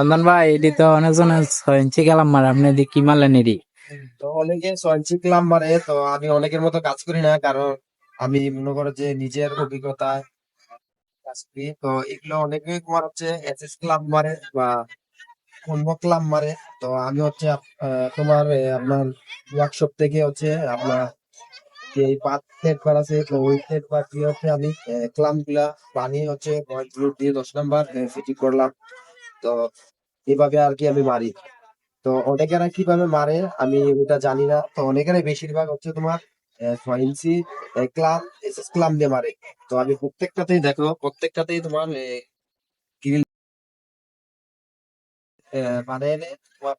চন্দন ভাই, এটি তো অনেকজনে ছয় ইঞ্চি গেলাম মার। আপনি কি মারলেন এটি? তো অনেকে সঞ্চি ক্লাম মারে, তো আমি অনেকের মতো কাজ করি না, কারণ আমি মনে করো যে নিজের অভিজ্ঞতায় কাজ করি। তো এগুলো অনেকে তোমার হচ্ছে এসএস ক্লাব মারে বা অন্য ক্লাব মারে। তো আমি হচ্ছে তোমার আপনার ওয়ার্কশপ থেকে হচ্ছে আপনার যে পাত সেট বার আছে ওই সেট বার দিয়ে হচ্ছে আমি ক্লামগুলা বানিয়ে হচ্ছে দিয়ে দশ নাম্বার ফিটিং করলাম। তো এভাবে আর কি আমি মারি। তো অনেকেরা কীভাবে মারে আমি ওটা জানি না। তো অনেকেরাই বেশিরভাগ হচ্ছে তোমার ছয় ক্লাম এসএস ক্লাম দিয়ে মারে। তো আমি প্রত্যেকটাতেই দেখো, প্রত্যেকটাতেই তোমার গ্রিল মানে এনে তোমার